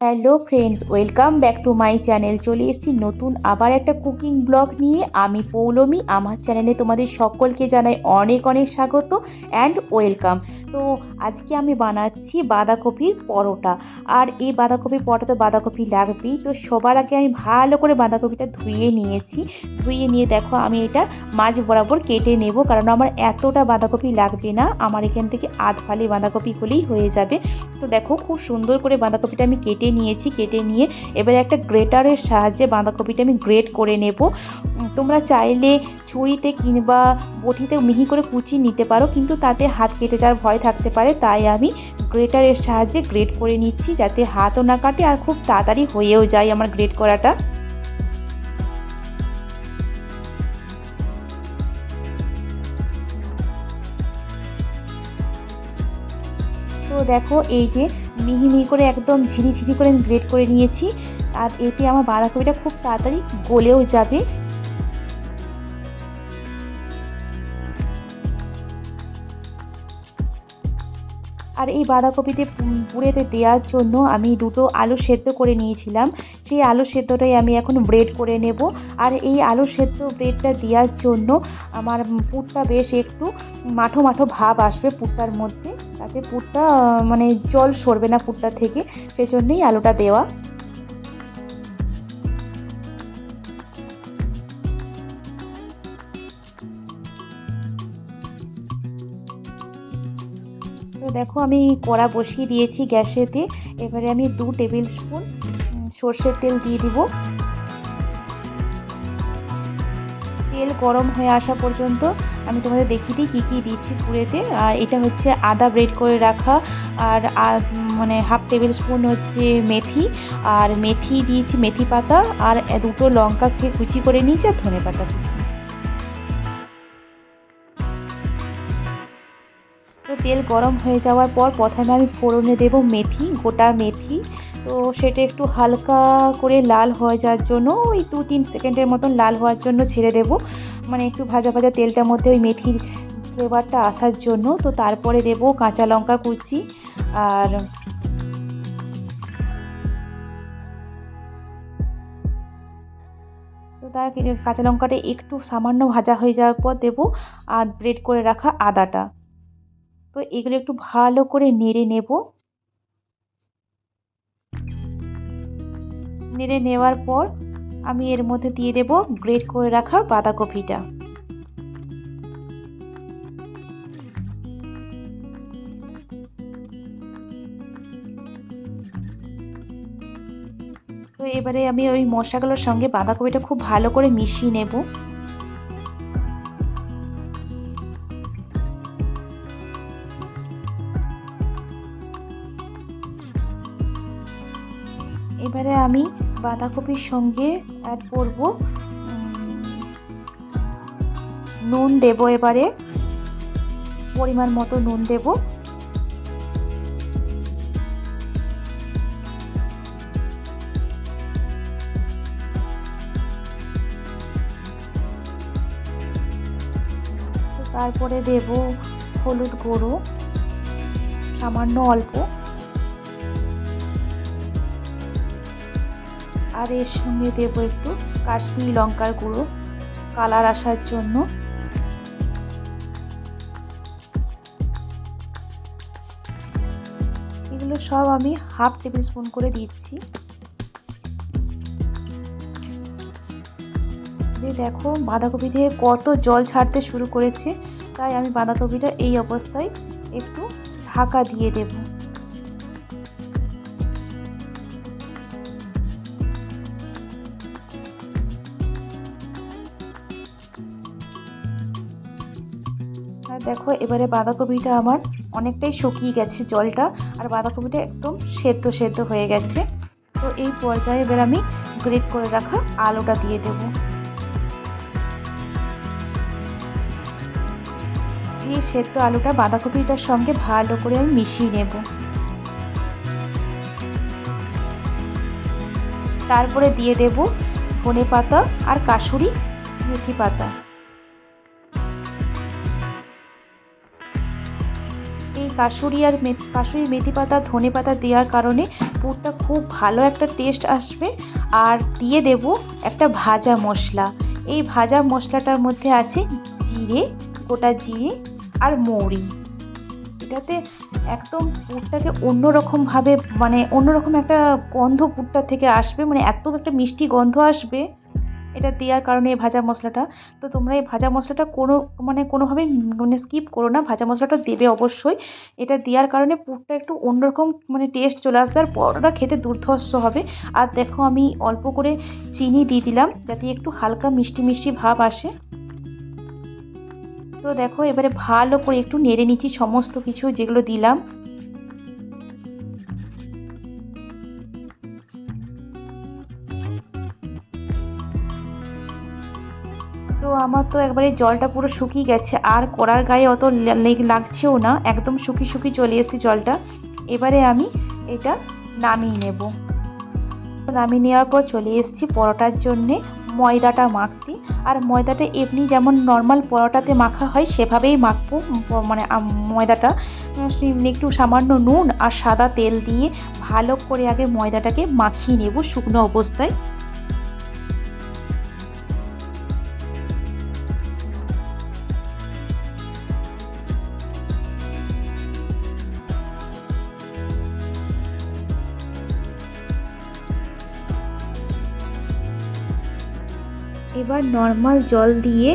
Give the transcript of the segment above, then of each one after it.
Hello friends, welcome back to my channel. চলে এসেছি নতুন আবার একটা কুকিং ব্লগ নিয়ে। আমি পৌলমি, আমার চ্যানেলে তোমাদের সকলকে জানাই অনেক অনেক স্বাগত অ্যান্ড ওয়েলকাম তো আজকে আমি বানাচ্ছি বাঁধাকপির পরোটা। আর এই বাঁধাকপির পরোটা তো বাঁধাকপি লাগবেই। তো সবার আগে আমি ভালো করে বাঁধাকপিটা ধুয়ে নিয়েছি। ধুয়ে নিয়ে দেখো আমি এটা মাঝ বরাবর কেটে নেব। কারণ আমার এতটা বাঁধাকপি লাগবে না। আমার এখান থেকে আধ ফালি বাঁধাকপি হলেই হয়ে যাবে। তো দেখো খুব সুন্দর করে বাঁধাকপিটা আমি কেটে নিয়েছি, কেটে নিয়ে এবারে একটা গ্রেটারের সাহায্যে বাঁধাকপিটা আমি গ্রেট করে নেব। তোমরা চাইলে ছুরিতে কিংবা বটিতে মিহি করে কুচি নিতে পারো। কিন্তু তাতে হাত কেটে যাওয়ার ভয় থাকতে পারে, তাই আমি গ্রেটারের সাহায্যে গ্রেট করে নিচ্ছি যাতে হাতও না কাটে আর খুব তাড়াতাড়ি হয়েও যায় আমার গ্রেট করাটা। তো দেখো, এই যে মিহি মিহি করে একদম ঝিরি ঝিরি করে গ্রেট করে নিয়েছি, আর এতে আমার বাঁধাকপিটা খুব তাড়াতাড়ি গলেও যাবে। আর এই বাঁধাকপিতে পুড়েতে দেওয়ার জন্য আমি দুটো আলু সেদ্ধ করে নিয়েছিলাম। সেই আলু সেদ্ধটাই আমি এখন ব্রেড করে নেব। আর এই আলু সেদ্ধ ব্রেডটা দেওয়ার জন্য আমার পুরটা বেশ একটু মাঠো মাঠো ভাব আসবে পুরটার মধ্যে। তাতে পুরটা মানে জল সরবে না পুরটা থেকে। সেই জন্যই আলুটা দেওয়া। তো দেখো আমি কড়া বসিয়ে দিয়েছি গ্যাসেতে। এবারে আমি দু টেবিল স্পুন সর্ষের তেল দিয়ে দিব। তেল গরম হয়ে আসা পর্যন্ত আমি তোমাদের দেখিয়ে দিই কী কী দিচ্ছি পুরেতে। আর এটা হচ্ছে আদা ব্রেড করে রাখা। আর আর মানে হাফ টেবিল স্পুন হচ্ছে মেথি। আর মেথি দিয়েছি মেথি পাতা। আর দুটো লঙ্কাকে কুচি করে নিয়েছি আর ধনে পাতা। তো তেল গরম হয়ে যাওয়ার পর প্রথমে আমি ফোড়নে দেব মেথি, গোটা মেথি। তো সেটা একটু হালকা করে লাল হয়ে যাওয়ার জন্য, ওই দু তিন সেকেন্ডের মতন লাল হওয়ার জন্য ছেড়ে দেব। মানে একটু ভাজা ভাজা তেলটার মধ্যে ওই মেথির ফ্লেভারটা আসার জন্য। তো তারপরে দেব কাঁচা লঙ্কা কুচি আর তার কাঁচা লঙ্কাটা একটু সামান্য ভাজা হয়ে যাওয়ার পর দেবো আর ব্রেড করে রাখা আদাটা। তো এগুলো একটু ভালো করে নেড়ে নেব। নেড়ে নেওয়ার পর আমি এর মধ্যে দিয়ে দেব গ্রেট করে রাখা বাঁধাকপিটা। তো এবারে আমি ওই মশলাগুলোর সঙ্গে বাঁধাকপিটা খুব ভালো করে মিশিয়ে নেব। এবারে আমি বাঁধাকপির সঙ্গে অ্যাড করব নুন দেব এবারে, পরিমাণ মতো নুন দেব। তারপরে দেব হলুদ গুঁড়ো, সামান্য অল্প। আর এর সঙ্গে দেব একটু কাশ্মীরি লঙ্কার গুঁড়ো, কালার আসার জন্য। এগুলো সব আমি হাফ টেবিল স্পুন করে দিচ্ছি। দিয়ে দেখো, বাঁধাকপি থেকে কত জল ছাড়তে শুরু করেছে, তাই আমি বাঁধাকপিটা এই অবস্থায় একটু ঢাকা দিয়ে দেবো। দেখো, এবারে বাঁধাকপিটা আমার অনেকটাই শুকিয়ে গেছে জলটা, আর বাঁধাকপিটা একদম সেদ্ধ সেদ্ধ হয়ে গেছে। তো এই পর্যায়ে এবার আমি গ্রেট করে রাখা আলুটা দিয়ে দেব। দিয়ে সেদ্ধ আলুটা বাঁধাকপিটার সঙ্গে ভালো করে আমি মিশিয়ে নেব। তারপরে দিয়ে দেব ধনে পাতা আর কাসুরি মেথি পাতা কাসুরি আর মেথি কাসুরি মেথি পাতা, ধনে পাতা দেওয়ার কারণে পুরটা খুব ভালো একটা টেস্ট আসবে। আর দিয়ে দেব একটা ভাজা মশলা। এই ভাজা মশলাটার মধ্যে আছে জিরে, গোটা জিরে আর মৌরি। এটাতে একদম পুরটাকে অন্যরকমভাবে মানে অন্যরকম একটা গন্ধ পুরটা থেকে আসবে। মানে এত একটা মিষ্টি গন্ধ আসবে এটা দেওয়ার কারণে এই ভাজা মশলাটা। তো তোমরা এই ভাজা মশলাটা কোনো মানে কোনোভাবেই মানে স্কিপ করো না। ভাজা মশলাটা দেবে অবশ্যই। এটা দেওয়ার কারণে পুরটা একটু অন্যরকম মানে টেস্ট চলে আসবে। আর পরোটাটা খেতে দুর্ধর্ষ হবে। আর দেখো আমি অল্প করে চিনি দিয়ে দিলাম যাতে একটু হালকা মিষ্টি মিষ্টি ভাব আসে। তো দেখো এবারে ভালো করে একটু নেড়ে নিচ্ছি সমস্ত কিছু যেগুলো দিলাম। আমার তো একবারে জলটা পুরো শুকিয়ে গেছে। আর কড়ার গায়ে অত লেগ লাগছেও না, একদম শুকি শুকি চলে এসেছে জলটা। এবারে আমি এটা নামিয়ে নেব। নামিয়ে নেওয়ার পর চলে এসেছি পরোটার জন্যে ময়দাটা মাখতে। আর ময়দাটা এমনি যেমন নর্মাল পরোটাতে মাখা হয়, সেভাবেই মাখবো। মানে ময়দাটা। একটু সামান্য নুন আর সাদা তেল দিয়ে ভালো করে আগে ময়দাটাকে মাখিয়ে নেব শুকনো অবস্থায়। এবার নর্মাল জল দিয়ে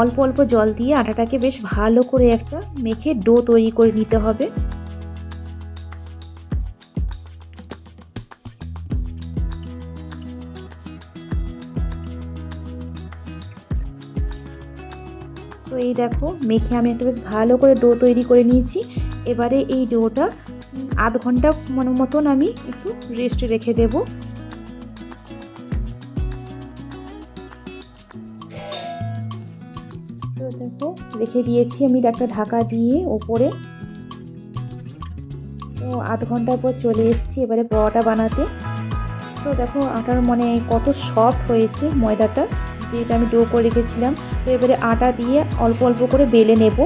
অল্প অল্প জল দিয়ে আটাটাকে বেশ ভালো করে একটা মেখে ডো তৈরি করে নিতে হবে। তো এই দেখো, মেখে আমি একটা বেশ ভালো করে ডো তৈরি করে নিয়েছি। এবারে এই ডোটা আধ ঘণ্টা মতন আমি একটু রেস্টে রেখে দেবো। রেখে দিয়েছি আমি একটা ঢাকা দিয়ে ওপরে। তো আধ ঘণ্টার পর চলে এসেছি এবারে পরোটা বানাতে। তো দেখো আটার মানে কত সফট হয়েছে ময়দাটা, যেটা আমি ডো করে রেখেছিলাম। তো এবারে আটা দিয়ে অল্প অল্প করে বেলে নেব।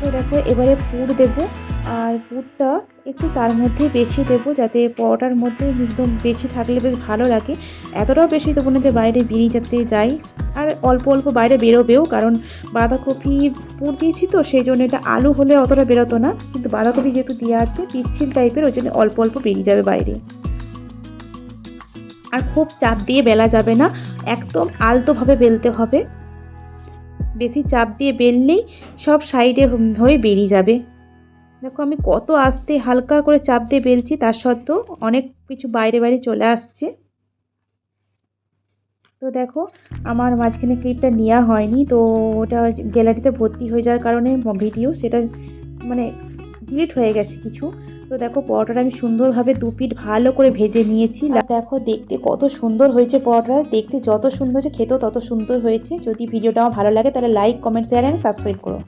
তো দেখো এবারে পুর দেবো। আর পুরটা একটু তার মধ্যে বেশি দেবো যাতে পরোটার মধ্যে একদম বেশি থাকলে বেশ ভালো লাগে। এতটাও বেশি দেবো না যে বাইরে বেরিয়ে যেতে যাই। আর অল্প অল্প বাইরে বেরোবেও, কারণ বাঁধাকপি পুর দিয়েছি তো, সেই জন্য এটা আলু হলে অতটা বেরোতো না। কিন্তু বাঁধাকপি যেহেতু দেওয়া আছে, পিচ্ছিল টাইপের ওই জন্য অল্প অল্প বেরিয়ে যাবে বাইরে। আর খুব চাপ দিয়ে বেলা যাবে না, একদম আলতোভাবে বেলতে হবে। বেশি চাপ দিয়ে বেললেই সব সাইডে হয়ে বেরিয়ে যাবে। দেখো, আমি কত আস্তে হালকা করে চাপ দিয়ে বেলছি, তার সত্ত্বেও অনেক কিছু বাইরে বাইরে চলে আসছে। তো দেখো, আমার মাঝখানে ক্লিপটা নেওয়া হয়নি, তো ওটা গ্যালারিতে ভর্তি হয়ে যাওয়ার কারণে ভিডিও সেটা মানে ডিলিট হয়ে গেছে কিছু। তো দেখো, পরোটাটা আমি সুন্দরভাবে দু পিঠ ভালো করে ভেজে নিয়েছি। দেখো, দেখতে কত সুন্দর হয়েছে পরোটা দেখতে যত সুন্দর হয়েছে, খেতেও তত সুন্দর হয়েছে। যদি ভিডিওটা আমার ভালো লাগে, তাহলে like comment share and subscribe করো।